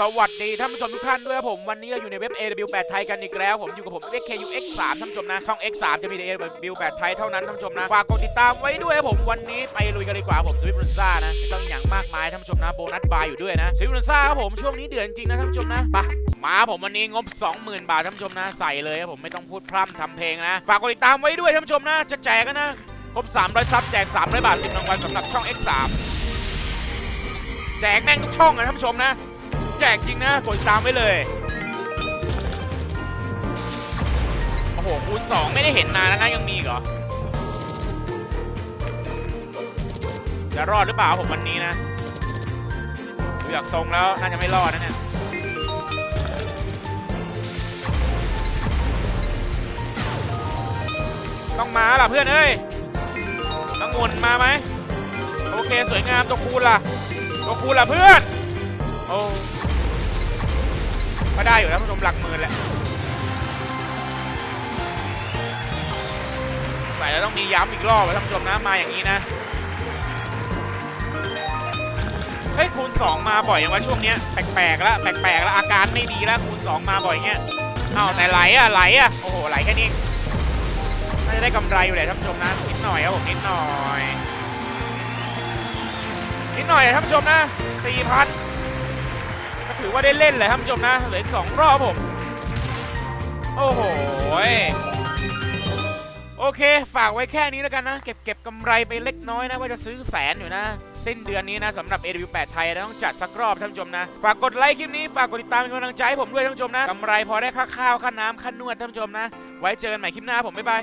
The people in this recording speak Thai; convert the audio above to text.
สวัสดีท่านผู้ชมทุกท่านด้วยครับผมวันนี้เราอยู่ในเว็บ AW8 ไทยกันอีกแล้ว ผมอยู่กับผม XKUX3 ท่านผู้ชมนะช่อง X3 จะมีใน AW8 ไทยเท่านั้นท่านผู้ชมนะฝากกดติดตามไว้ด้วยครับผมวันนี้ไปลุยกันดีกว่าผมสวิฟต์รุนซ่านะไม่ต้องอย่างมากมายท่านผู้ชมนะโบนัสบายอยู่ด้วยนะสวิฟต์รุนซ่าครับผมช่วงนี้เดือดจริงนะท่านผู้ชมนะไปมาผมวันนี้งบ 20,000 บาทท่านผู้ชมนะใส่เลยครับผมไม่ต้องพูดพร่ำทำเพลงนะฝากกดติดตามไว้ด้วยท่านผู้ชมนะจะแจกกันนะครบ300ซับแจก300บาท10รางวัลสำหรับช่อง X3 แจกแม่งทุกช่องนะท่านผู้ชมนะ แจกจริงนะกดตามไว้เลย โอ้โหคูณ2ไม่ได้เห็นนานแล้วนะยังมีเหรอ จะรอดหรือเปล่าผมวันนี้นะดูจากทรงแล้วน่าจะไม่รอดนะเนี่ยต้องมาล่ะเพื่อนเอ้ยต้องงุนมาไหมโอเคสวยงามตัวคูณล่ะตัวคูณล่ะเพื่อน ก็ได้อยู่แล้วผู้ชมหลักหมื่นแหละใส่แล้วต้องมีย้ำอีกรอบนะท่านผู้ชมนะมาอย่างนี้นะเฮ้ยคูณ 2 มาบ่อยอย่างว่าช่วงเนี้ยแปลกๆแล้วแปลกๆแล้วอาการไม่ดีแล้วคูณ 2 มาบ่อยเงี้ยอ้าวแต่ไหลอะไหลอะโอ้โหไหลแค่นี้น่าจะได้กำไรอยู่แหละท่านผู้ชมนะนิดหน่อยครับผมนิดหน่อยนิดหน่อยท่านผู้ชมนะสี่พัน ถือว่าได้เล่นเลยท่านผู้ชมนะเหลืออีกสองรอบผม โอ้โหโอเค ฝากไว้แค่นี้แล้วกันนะ เก็บเก็บกำไรไปเล็กน้อยนะ ว่าจะซื้อแสนอยู่นะ สิ้นเดือนนี้นะสำหรับ AW8 ไทยนะต้องจัดสักรอบท่านผู้ชมนะ ฝากกดไลค์คลิปนี้ ฝากกดติดตามเป็นกำลังใจให้ผมด้วยท่านผู้ชมนะกำไรพอได้ค่าข้าวค่าน้ำค่านวดท่านผู้ชมนะ ไว้เจอกันใหม่คลิปหน้าผม บ๊ายบาย